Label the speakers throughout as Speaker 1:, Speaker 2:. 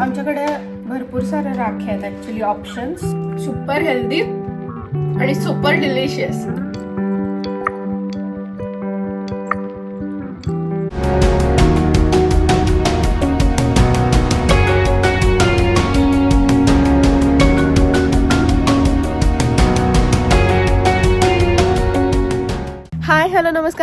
Speaker 1: आमच्याकडे भरपूर साऱ्या राख्या आहेत ऍक्च्युली ऑप्शन्स सुपर हेल्दी आणि सुपर डिलिशियस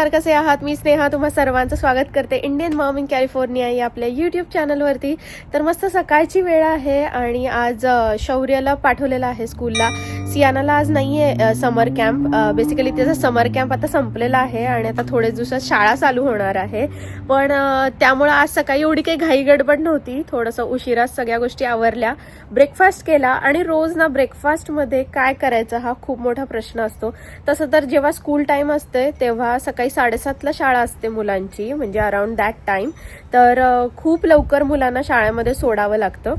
Speaker 1: नमस्कार कसे आहात? मी स्नेहा तुम्हा सर्वांचं स्वागत करते इंडियन मॉम इन कॅलिफोर्निया या आपल्या यूट्यूब चॅनलवरती तर मस्त सकाळची वेळ आहे आणि आज शौर्यला शौर्याला पाठवलेलं आहे स्कूलला. सियानाला आज नाही आहे समर कॅम्प बेसिकली त्याचा समर कॅम्प आता संपलेला आहे आणि आता थोडे दिवसात शाळा चालू होणार आहे. पण त्यामुळं आज सकाळी एवढी काही घाई गडबड नव्हती. थोडंसं उशिराच सगळ्या गोष्टी आवरल्या. ब्रेकफास्ट केला आणि रोज ना ब्रेकफास्टमध्ये काय करायचं हा खूप मोठा प्रश्न असतो. तसं तर जेव्हा स्कूल टाईम असते तेव्हा सकाळी साडेसातला शाळा असते मुलांची म्हणजे अराउंड दॅट टाईम तर खूप लवकर मुलांना शाळेमध्ये सोडावं लागतं.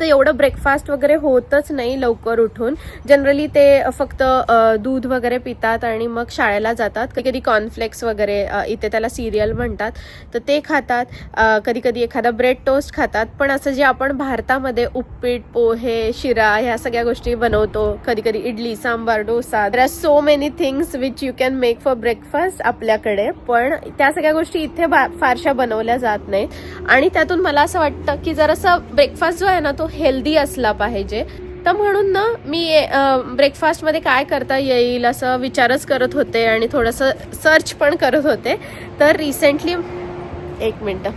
Speaker 1: तर एवढं ब्रेकफास्ट वगैरे होतच नाही लवकर उठून. जनरली ते फक्त दूध वगैरे पितात आणि मग शाळेला जातात. कधी कधी कॉर्नफ्लेक्स वगैरे इथे त्याला सिरियल म्हणतात. तर ते खातात. कधी कधी एखादा ब्रेड टोस्ट खातात. पण असं जे आपण भारतामध्ये उपीट पोहे शिरा ह्या सगळ्या गोष्टी बनवतो कधी कधी idli sambar dosa there are so many things which you can make for breakfast आपल्याकडे. पण त्या सगळ्या गोष्टी इथे बा- फारशा बनवल्या जात नाहीत. आणि त्यातून मला असं वाटतं की जरासा ब्रेकफास्ट जो आहे ना तो हेल्दी असला पाहिजे. तर म्हणून ना मी ब्रेकफास्टमध्ये काय करता येईल असं विचारच करत होते आणि थोडंसं सर्च पण करत होते. तर रिसेंटली एक मिनटं.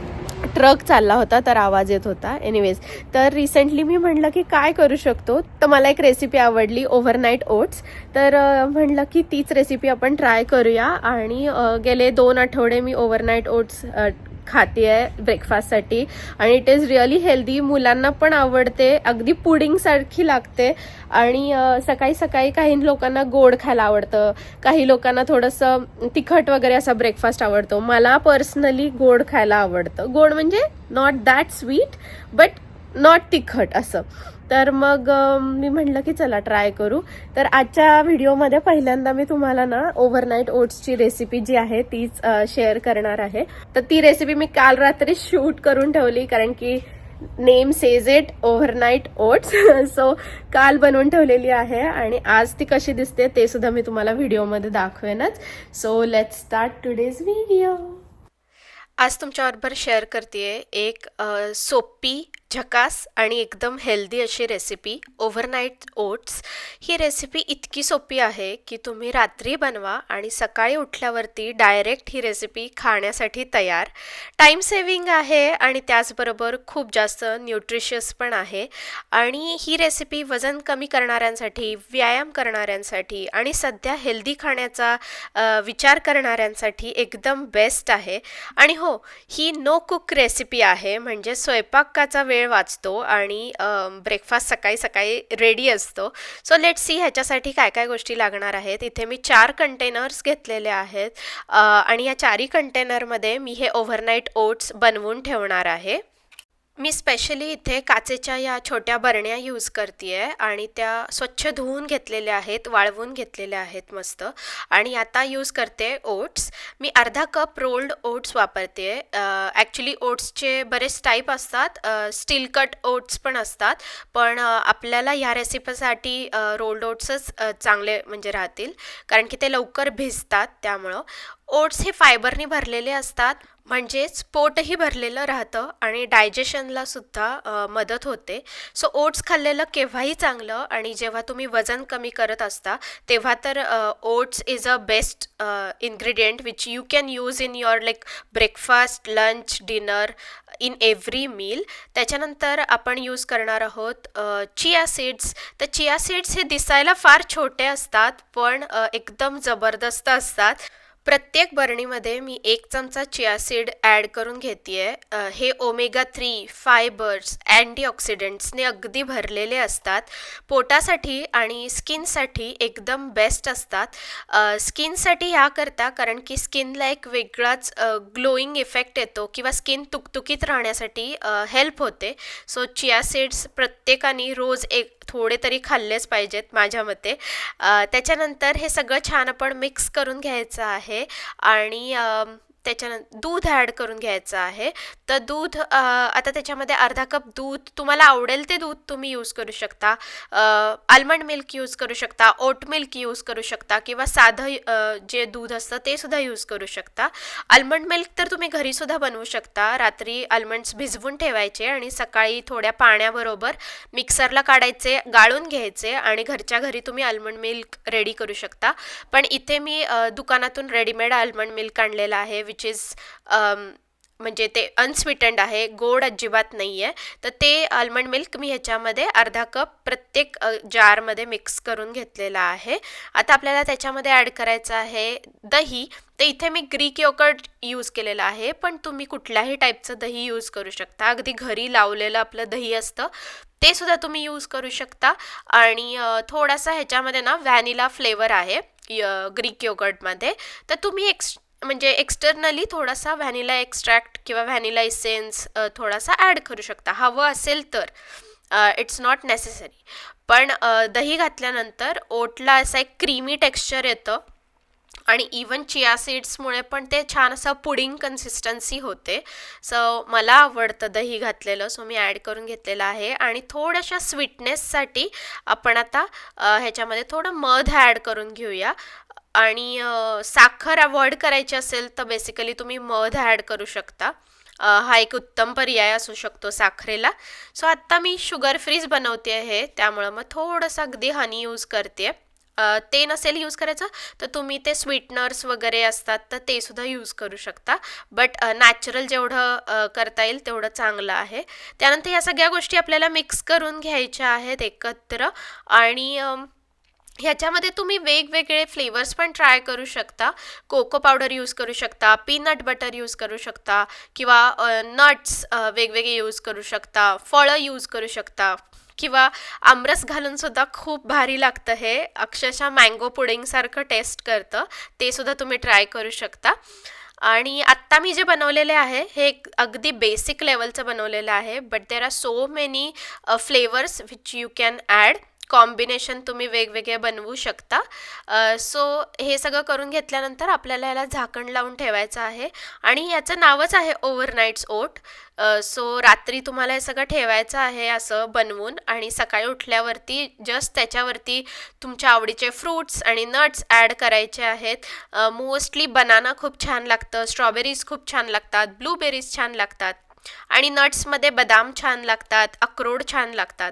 Speaker 1: ट्रक चालला होता तर आवाज येत होता. एनिवेज तर रिसेंटली मी म्हणलं की काय करू शकतो? तर मला एक रेसिपी आवडली ओव्हरनाईट ओट्स तर म्हटलं म्हणलं की तीच रेसिपी आपण ट्राय करूया. आणि गेले दोन आठवडे मी ओव्हरनाईट ओट्स खाते आहे ब्रेकफास्टसाठी आणि इट इज रिअली हेल्दी मुलांना पण आवडते. अगदी पुडिंगसारखी लागते. आणि सकाळी सकाळी काही लोकांना गोड खायला आवडतं. काही लोकांना थोडंसं तिखट वगैरे असा ब्रेकफास्ट आवडतो. मला पर्सनली गोड खायला आवडतं. गोड म्हणजे not that sweet but not तिखट असं. तर मग मी म्हटलं की चला ट्राय करू. तर आजच्या व्हिडिओमध्ये पहिल्यांदा मी तुम्हाला ना ओव्हरनाईट ओट्सची रेसिपी जी आहे तीच शेअर करणार आहे. तर ती रेसिपी मी काल रात्री शूट करून ठेवली कारण की name says it overnight oats so काल बनवून ठेवलेली आहे आणि आज ती कशी दिसते ते सुद्धा मी तुम्हाला व्हिडिओमध्ये दाखवेनच. So let start today's video आज तुमच्याबरोबर शेअर करते एक सोपी झकास आणि एकदम हेल्दी अशी रेसिपी ओव्हरनाईट ओट्स ही रेसिपी इतकी सोपी आहे की तुम्ही रात्री बनवा आणि सकाळी उठल्यावरती डायरेक्ट ही रेसिपी खाण्यासाठी तयार. टाईम सेविंग आहे आणि त्याचबरोबर खूप जास्त न्यूट्रिशियस पण आहे. आणि ही रेसिपी वजन कमी करणाऱ्यांसाठी व्यायाम करणाऱ्यांसाठी आणि सध्या हेल्दी खाण्याचा विचार करणाऱ्यांसाठी एकदम बेस्ट आहे. आणि हो ही नो कुक रेसिपी आहे म्हणजे स्वयंपाकाचा वेळ वाचतो आणि ब्रेकफास्ट सकाळी सकाळी रेडी असतो. सो लेट सी ह्याच्यासाठी काय काय गोष्टी लागणार आहेत. इथे मी चार कंटेनर्स घेतलेले आहेत. आणि या चारही कंटेनरमध्ये मी हे ओव्हरनाईट ओट्स बनवून ठेवणार आहे. मी स्पेशली इथे काचेच्या या छोट्या बरण्या यूज करते आहे आणि त्या स्वच्छ धुवून घेतलेल्या आहेत वाळवून घेतलेल्या आहेत मस्त. आणि आता यूज करते ओट्स मी अर्धा कप रोल्ड ओट्स वापरते. ॲक्च्युली ओट्सचे बरेच टाईप असतात. स्टील कट ओट्स पण असतात. पण आपल्याला ह्या रेसिपीसाठी रोल्ड ओट्सच चांगले म्हणजे राहतील. कारण की ते लवकर भिजतात त्यामुळं. ओट्स हे फायबरनी भरलेले असतात म्हणजेच पोटही भरलेलं राहतं आणि डायजेशनला सुद्धा मदत होते. सो ओट्स खाल्लेलं केव्हाही चांगलं आणि जेव्हा तुम्ही वजन कमी करत असता तेव्हा तर oats is a best ingredient which you can use in your like breakfast lunch dinner in every meal त्याच्यानंतर आपण यूज करणार आहोत चिया सीड्स तर चिया सीड्स हे दिसायला फार छोटे असतात पण एकदम जबरदस्त असतात. प्रत्येक बरणीमध्ये मी एक चमचा चिया सीड ॲड करून घेते आहे हे ओमेगा थ्री फायबर्स अँटीऑक्सिडंट्सने अगदी भरलेले असतात. पोटासाठी आणि स्किनसाठी एकदम बेस्ट असतात. स्किनसाठी ह्या करता कारण की स्किनला एक वेगळाच ग्लोईंग इफेक्ट येतो किंवा स्किन तुकतुकीत राहण्यासाठी हेल्प होते. सो चिया सीड्स प्रत्येकाने रोज एक थोडे तरी खाल्लेच पाहिजेत माझ्या मते. त्याच्यानंतर हे सगळं छान आपण मिक्स करून घ्यायचं आहे. आणि त्याच्यानंतर दूध ॲड करून घ्यायचं आहे. तर दूध आता त्याच्यामध्ये अर्धा कप दूध तुम्हाला आवडेल ते दूध तुम्ही यूज करू शकता. आल्मंड मिल्क यूज करू शकता ओट मिल्क यूज करू शकता किंवा साधं जे दूध असतं ते सुद्धा यूज करू शकता. आल्मंड मिल्क तर तुम्ही घरीसुद्धा बनवू शकता. रात्री आल्मंड्स भिजवून ठेवायचे आणि सकाळी थोड्या पाण्याबरोबर मिक्सरला काढायचे गाळून घ्यायचे आणि घरच्या घरी तुम्ही आल्मंड मिल्क रेडी करू शकता. पण इथे मी दुकानातून रेडीमेड आल्मंड मिल्क आणलेलं आहे विच इज um, म्हणजे ते अनस्वीटंड आहे गोड अजिबात नाही आहे तर ते आल्मंड मिल्क मी ह्याच्यामध्ये अर्धा कप प्रत्येक जारमध्ये मिक्स करून घेतलेला आहे. आता आपल्याला त्याच्यामध्ये ॲड करायचं आहे दही. तर इथे मी ग्रीक योगर्ट यूज केलेलं आहे पण तुम्ही कुठल्याही टाईपचं दही यूज करू शकता. अगदी घरी लावलेलं आपलं दही असतं ते सुद्धा तुम्ही यूज करू शकता. आणि थोडासा ह्याच्यामध्ये ना व्हॅनिला फ्लेवर आहे य- ग्रीक योगर्टमध्ये तर तुम्ही एक्स म्हणजे एक्सटर्नली थोडासा व्हॅनिला एक्स्ट्रॅक्ट किंवा व्हॅनिला इसेन्स थोडासा ॲड करू शकता. हवं असेल तर. इट्स नॉट नेसेसरी पण दही घातल्यानंतर ओटला असा एक क्रीमी टेक्स्चर येतं. आणि इवन चिया सीड्समुळे पण ते छान असं पुडिंग कन्सिस्टन्सी होते. सो मला आवडतं दही घातलेलं सो मी ॲड करून घेतलेलं आहे. आणि थोड्याशा स्वीटनेससाठी आपण आता ह्याच्यामध्ये थोडं मध ॲड करून घेऊया. आणि साखर अवॉइड करायची असेल तर बेसिकली तुम्ही मध ॲड करू शकता. हा एक उत्तम पर्याय असू शकतो साखरेला. सो आत्ता मी शुगर फ्रीज बनवते आहे त्यामुळं मग थोडंसं अगदी हनी यूज करते. ते नसेल यूज करायचं तर तुम्ही ते स्वीटनर्स वगैरे असतात तर ते सुद्धा यूज करू शकता. बट नॅचरल जेवढं करता येईल तेवढं चांगलं आहे. त्यानंतर या सगळ्या गोष्टी आपल्याला मिक्स करून घ्यायच्या आहेत एकत्र. आणि ह्याच्यामध्ये तुम्ही वेगवेगळे फ्लेवर्स पण ट्राय करू शकता. कोको पावडर यूज करू शकता पीनट बटर यूज करू शकता किंवा नट्स वेगवेगळे यूज करू शकता फळं यूज करू शकता. किंवा आमरस घालून सुद्धा खूप भारी लागतं हे. अक्षरशः मँगो पुडिंगसारखं टेस्ट करतं. ते सुद्धा तुम्ही ट्राय करू शकता. आणि आत्ता मी जे बनवलेले आहे हे एक अगदी बेसिक लेवलचं बनवलेलं आहे. But there are so many flavours which you can add combination तुम्ही वेगवेगळे बनवू शकता. सो हे सगळं करून घेतल्यानंतर आपल्याला याला झाकण लावून ठेवायचं आहे. आणि याचं नावच आहे ओव्हरनाईट्स ओट सो रात्री तुम्हाला हे सगळं ठेवायचं आहे असं बनवून आणि सकाळी उठल्यावरती जस्ट त्याच्यावरती तुमच्या आवडीचे फ्रूट्स आणि नट्स ॲड करायचे आहेत. मोस्टली बनाना खूप छान लागतं स्ट्रॉबेरीज खूप छान लागतात ब्लूबेरीज छान लागतात. आणि नट्समध्ये बदाम छान लागतात अक्रोड छान लागतात.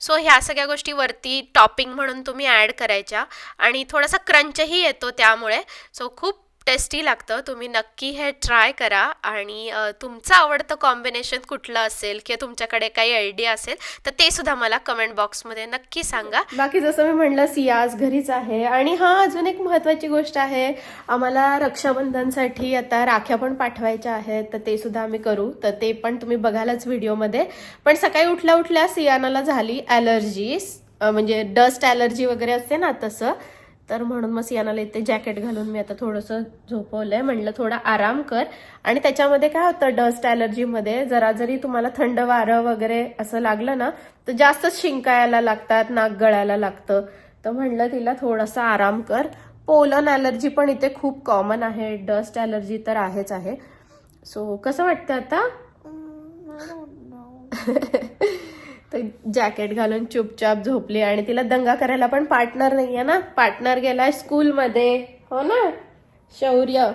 Speaker 1: सो ह्या सगळ्या गोष्टी वरती टॉपिंग म्हणून तुम्ही ॲड करायच्या. आणि थोडासा क्रंचही येतो त्यामुळे. सो खूप टेस्टी लागतं. तुम्ही नक्की हे ट्राय करा आणि तुमचं आवडतं कॉम्बिनेशन कुठलं असेल किंवा तुमच्याकडे काही आयडिया असेल तर ते सुद्धा मला कमेंट बॉक्समध्ये नक्की सांगा. बाकी जसं मी म्हणलं सियाज घरीच आहे आणि हा अजून एक महत्त्वाची गोष्ट आहे. आम्हाला रक्षाबंधनसाठी आता राख्या पण पाठवायच्या आहेत तर ते सुद्धा आम्ही करू. तर ते पण तुम्ही बघालच व्हिडिओमध्ये. पण सकाळी उठल्या उठल्या सियानाला झाली ॲलर्जी म्हणजे डस्ट ॲलर्जी वगैरे असते ना तसं. तर म्हणून मग सियानाला इथे जॅकेट घालून मी आता थोडंसं झोपवलंय. म्हणलं थोडा आराम कर. आणि त्याच्यामध्ये काय होतं डस्ट ॲलर्जीमध्ये जरा जरी तुम्हाला थंड वारं वगैरे असं लागलं ना तर जास्तच शिंकायला लागतात नाक गळायला लागतं. तर म्हणलं तिला थोडासा आराम कर. पोलन ॲलर्जी पण इथे खूप कॉमन आहे. डस्ट ॲलर्जी तर आहेच आहे. सो कसं वाटतं आता? तर जॅकेट घालून चुपचाप झोपली आणि तिला दंगा करायला पण पार्टनर नाही आहे ना. पार्टनर गेलाय स्कूलमध्ये हो ना? शौर्य.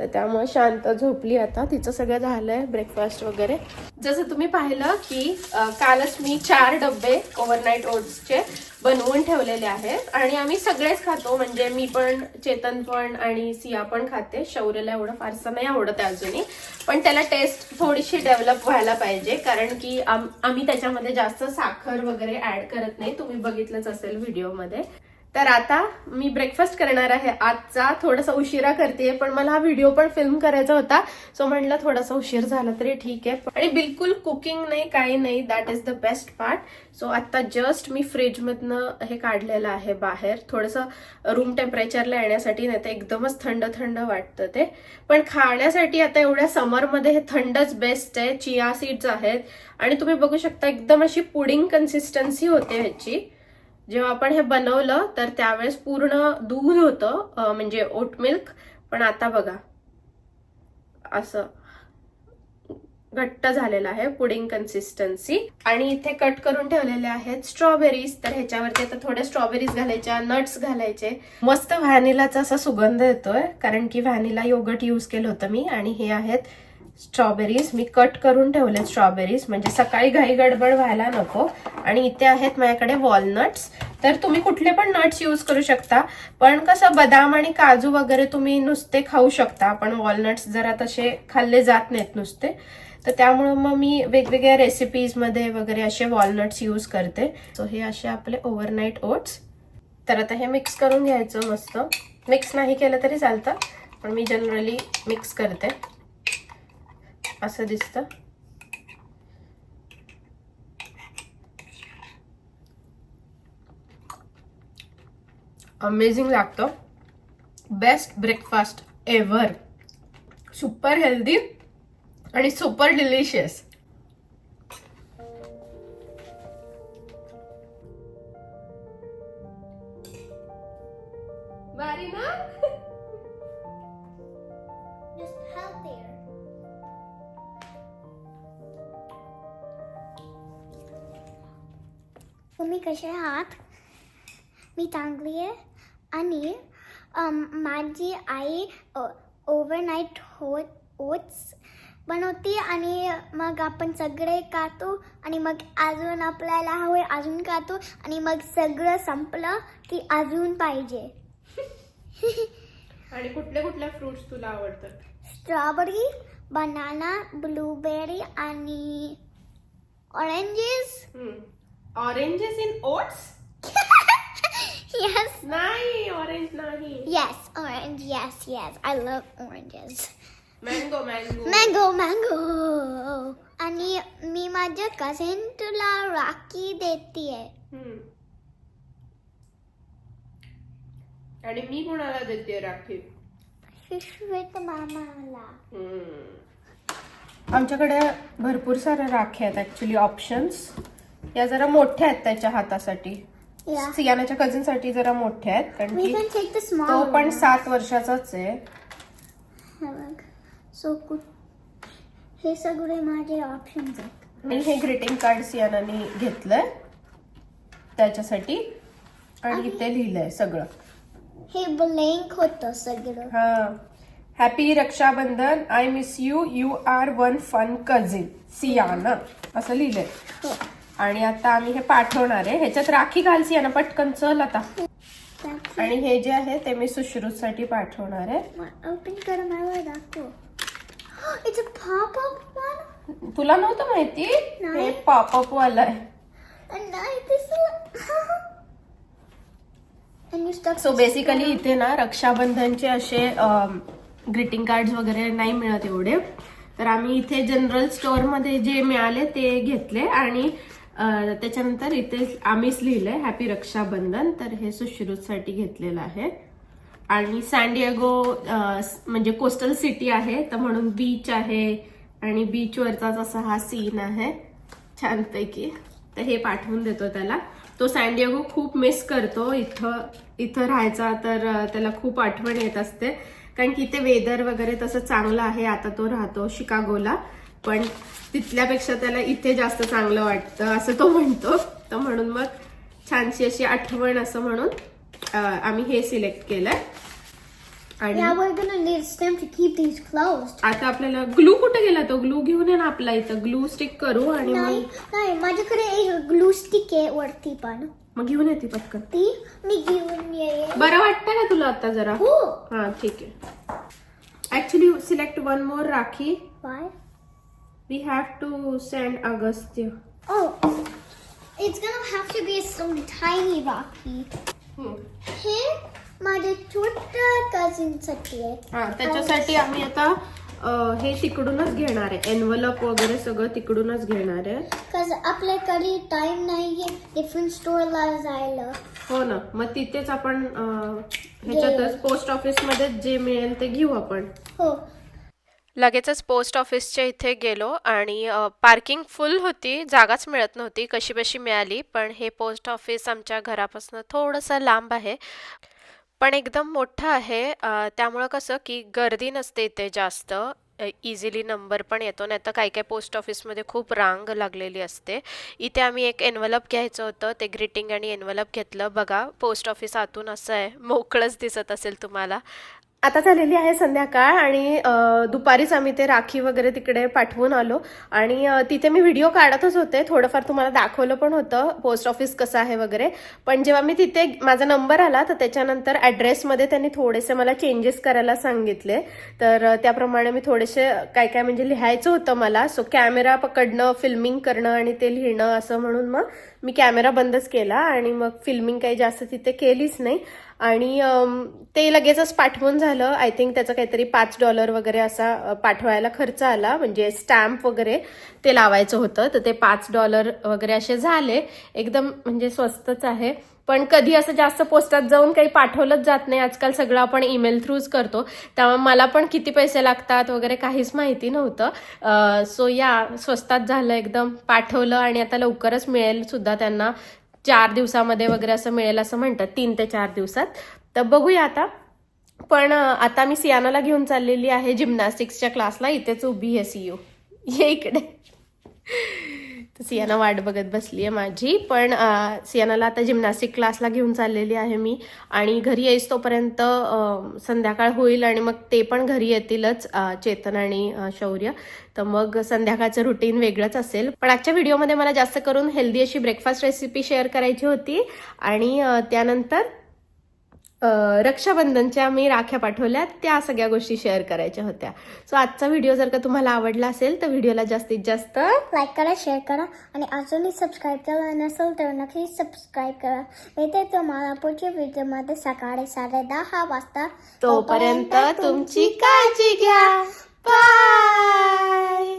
Speaker 1: तर त्यामुळे शांत झोपली आता. तिचं सगळं झालंय ब्रेकफास्ट वगैरे. जसं तुम्ही पाहिलं की कालच मी चार डब्बे ओव्हरनाईट ओट्सचे बनवून ठेवलेले आहेत. आणि आम्ही सगळेच खातो म्हणजे मी पण चेतन पण आणि सिया पण खाते. शौर्यला एवढं फारसं नाही आवडत अजूनही. पण त्याला टेस्ट थोडीशी डेव्हलप व्हायला पाहिजे कारण की आम- आम्ही त्याच्यामध्ये जास्त साखर वगैरे ऍड करत नाही. तुम्ही बघितलंच असेल व्हिडिओमध्ये तर आता मी ब्रेकफास्ट करणार आहे. आजचा थोडासा उशिरा करते पण मला हा व्हिडिओ पण फिल्म करायचा होता. सो म्हटलं थोडासा उशीर झाला तरी ठीक आहे. आणि बिलकुल कुकिंग नाही काही नाही. That is the best part so आता जस्ट मी फ्रीजमधनं हे काढलेलं आहे बाहेर. थोडंसं रूम टेम्परेचरला येण्यासाठी नाही तर एकदमच थंड थंड वाटतं ते. पण खाण्यासाठी आता एवढ्या समरमध्ये हे थंडच बेस्ट आहे. चिया सीड्स आहेत. आणि तुम्ही बघू शकता एकदम अशी पुडिंग कन्सिस्टन्सी होते ह्याची. जेव्हा आपण हे बनवलं तर त्यावेळेस पूर्ण दूध होतं म्हणजे ओट मिल्क पण आता बघा असं घट्ट झालेलं आहे पुडिंग कन्सिस्टन्सी आणि इथे कट करून ठेवलेले आहेत स्ट्रॉबेरीज तर ह्याच्यावरती आता थोड्या स्ट्रॉबेरीज घालायच्या नट्स घालायचे. मस्त व्हॅनिलाचा असा सुगंध येतोय कारण की व्हॅनिला योगट यूज केलं होतं मी. आणि हे आहेत स्ट्रॉबेरीज. मी कट करून ठेवले स्ट्रॉबेरीज. म्हणजे सकाळी घाई गडबड व्हायला नको. आणि इथे आहेत माझ्याकडे वॉलनट्स. तर तुम्ही कुठले पण नट्स यूज करू शकता. पण कसं बदाम आणि काजू वगैरे तुम्ही नुसते खाऊ शकता. पण वॉलनट्स जरा तसे खाल्ले जात नाहीत नुसते. तर त्यामुळं मग मी वेगवेगळ्या रेसिपीजमध्ये वगैरे असे वॉलनट्स यूज करते. सो हे असे आपले ओव्हरनाईट ओट्स तर आता हे मिक्स करून घ्यायचं मस्त. मिक्स नाही केलं तरी चालतं. पण मी जनरली मिक्स करते. असं दिसतं. अमेझिंग लागतं. Best breakfast ever super healthy आणि सुपर डिलिशियस
Speaker 2: मी चांगली आहे. आणि माझी आई ओव्हरनाईट हो ओट्स बनवते आणि मग आपण सगळे खातो आणि मग अजून आपल्याला हवे अजून खातो आणि मग सगळं संपलं की अजून पाहिजे.
Speaker 1: आणि कुठले कुठले फ्रुट्स तुला आवडतात?
Speaker 2: स्ट्रॉबेरी बनाना ब्लूबेरी आणि oranges
Speaker 1: oranges in oats
Speaker 2: yes
Speaker 1: नाही ऑरेंज नाही
Speaker 2: yes orange yes yes I love oranges
Speaker 1: mango mango
Speaker 2: mango mango आणि मी माझ्या कझिन तुला राखी देते
Speaker 1: आणि मी कोणाला देते राखी?
Speaker 2: शिशवित मामाला.
Speaker 1: आमच्याकडे भरपूर साऱ्या राख्या आहेत ऍक्च्युली ऑप्शन्स या जरा मोठ्या आहेत त्याच्या हातासाठी. सियानाच्या कझिनसाठी जरा मोठ्या आहेत कारण
Speaker 2: We
Speaker 1: की
Speaker 2: can take the
Speaker 1: तो पण
Speaker 2: one.
Speaker 1: सात वर्षाचाच आहे.
Speaker 2: हे बघ. Good. हे सगळे माझे ऑप्शन्स आहेत.
Speaker 1: आणि हे ग्रीटिंग कार्ड सियानाने घेतलंय. त्याच्यासाठी. आणि इथे लिहिलंय सगळं.
Speaker 2: हे ब्लँक होतं सगळं.
Speaker 1: हा. Happy Rakshabandhan. I miss you you are one fun cousin Siyana. असं लिहिलंय.
Speaker 2: हो.
Speaker 1: आणि आता आम्ही हे पाठवणार आहे. ह्याच्यात राखी घाल सियाना पटकन चल आता. आणि हे जे आहे ते मी सुश्रुतसाठी पाठवणार आहे. तुला नव्हतं माहिती. हे पॉपअप वाला आहे. So basically. इथे ना रक्षाबंधनचे असे ग्रीटिंग कार्ड वगैरे नाही मिळत एवढे. तर आम्ही इथे जनरल स्टोअरमध्ये जे मिळाले ते घेतले. आणि त्याच्यानंतर इथे आम्हीच लिहिलंय हॅपी रक्षाबंधन. तर हे सुश्रुतसाठी घेतलेलं आहे. आणि सॅन्डिएगो म्हणजे कोस्टल सिटी आहे तर म्हणून बीच आहे आणि बीचवरचाच असा हा सीन आहे. छानपैकी. तर हे पाठवून देतो त्याला. तो सॅन्डिएगो खूप मिस करतो. इथं इथं राहायचा तर त्याला खूप आठवण येत असते. कारण की इथे वेदर वगैरे तसं चांगलं आहे. आता तो राहतो शिकागोला. पण तिथल्यापेक्षा त्याला इथे जास्त चांगलं वाटतं असं तो म्हणतो. तर म्हणून मग छानशी अशी आठवण असं म्हणून आम्ही हे सिलेक्ट केलंय. आणि. आता आपल्याला ग्लू कुठे गेला तो? ग्लू घेऊन ये ना आपला इथं. ग्लू स्टिक करू आणि
Speaker 2: नाही माझ्याकडे एक ग्लू स्टिक आहे वरती पण.
Speaker 1: मग घेऊन येते पटकन.
Speaker 2: ती मी घेऊन येईल.
Speaker 1: बरं वाटतं का तुला आता जरा?
Speaker 2: हो.
Speaker 1: हा ठीक आहे. Actually select one more rakhi.
Speaker 2: Why?
Speaker 1: We have to send Agastya
Speaker 2: Oh, it's gonna have to be some tiny Rocky. हे माझ्या छोट्या cousin साठी आहे
Speaker 1: हा त्याच्यासाठी आम्ही आता अं, हे तिकडूनच घेणार आहे. एनवलप वगैरे सगळं तिकडूनच घेणार आहे.
Speaker 2: Cause आपल्याकडे टाइम नाहीये डिफरंट स्टोअरला जायला.
Speaker 1: हो ना मग तिथेच आपण अं, ह्याच्यातच पोस्ट ऑफिसमध्ये जे मिळेल ते घेऊ आपण.
Speaker 2: हो.
Speaker 1: लगेचच पोस्ट ऑफिसच्या इथे गेलो आणि पार्किंग फुल होती जागाच मिळत नव्हती कशी बशी मिळाली पण हे पोस्ट ऑफिस आमच्या घरापासून थोडंसं लांब आहे. पण एकदम मोठं आहे त्यामुळं कसं की गर्दी नसते इथे जास्त इझिली नंबर पण येतो नाही तर काही काही पोस्ट ऑफिसमध्ये खूप रांग लागलेली असते. इथे आम्ही एक एनवलप घ्यायचं होतं ते ग्रीटिंग आणि एनवलप घेतलं. बघा पोस्ट ऑफिस आतून असं आहे मोकळंच दिसत असेल तुम्हाला. आता झालेली आहे संध्याकाळ आणि दुपारीच आम्ही ते राखी वगैरे तिकडे पाठवून आलो. आणि तिथे मी व्हिडिओ काढतच होते. थोडंफार तुम्हाला दाखवलं पण होतं पोस्ट ऑफिस कसं आहे वगैरे. पण जेव्हा मी तिथे माझा नंबर आला तर त्याच्यानंतर ॲड्रेसमध्ये त्यांनी थोडेसे मला चेंजेस करायला सांगितले. तर त्याप्रमाणे मी थोडेसे काय काय म्हणजे लिहायचं होतं मला. सो कॅमेरा पकडणं फिल्मिंग करणं आणि ते लिहिणं असं म्हणून मग मी कॅमेरा बंदच केला आणि मग फिल्मिंग काही जास्त तिथे केलीच नाही. आणि ते लगेचच पाठवून झालं. आय थिंक त्याचं काहीतरी पाच डॉलर वगैरे असा पाठवायला खर्च आला. म्हणजे स्टॅम्प वगैरे ते लावायचं होतं. तर ते पाच डॉलर वगैरे असे झाले. एकदम म्हणजे स्वस्तच आहे. पण कधी असं जास्त पोस्टात जाऊन काही पाठवलंच जात नाही. आजकाल सगळं आपण ईमेल थ्रूच करतो. त्यामुळे मला पण किती पैसे लागतात वगैरे काहीच माहिती नव्हतं. सो या स्वस्तात झालं एकदम. पाठवलं आणि आता लवकरच मिळेल सुद्धा त्यांना. चार दिवसामध्ये वगैरे असं मिळेल असं म्हणतात. तीन ते चार दिवसात. तर बघूया आता. पण आता मी सियानाला घेऊन चाललेली आहे जिम्नॅस्टिक्सच्या क्लासला इथेच उभी आहे सीयू ये इकडे. तर सियाना वाट बघत बसली आहे माझी. पण सियानाला आता जिम्नॅस्टिक क्लासला घेऊन चाललेली आहे मी. आणि घरी येईस तोपर्यंत संध्याकाळ होईल आणि मग ते पण घरी येतीलच चेतन आणि शौर्य. तर मग संध्याकाळचं रुटीन वेगळंच असेल. पण आजच्या व्हिडिओमध्ये मला जास्त करून हेल्दी अशी ब्रेकफास्ट रेसिपी शेअर करायची होती. आणि त्यानंतर रक्षाबंधनच्या मी राख्या पाठवल्या त्या सगळ्या गोष्टी शेअर करायच्या होत्या. सो आजचा व्हिडिओ जर का तुम्हाला आवडला असेल तर व्हिडिओला जास्तीत जास्त
Speaker 2: लाईक करा शेअर करा आणि अजूनही सबस्क्राईब केलं नसेल तर नक्की सबस्क्राईब करा. येते तुम्हाला पुढच्या व्हिडिओमध्ये सकाळी साडे दहा वाजता
Speaker 1: तोपर्यंत तुमची काळजी घ्या. बाय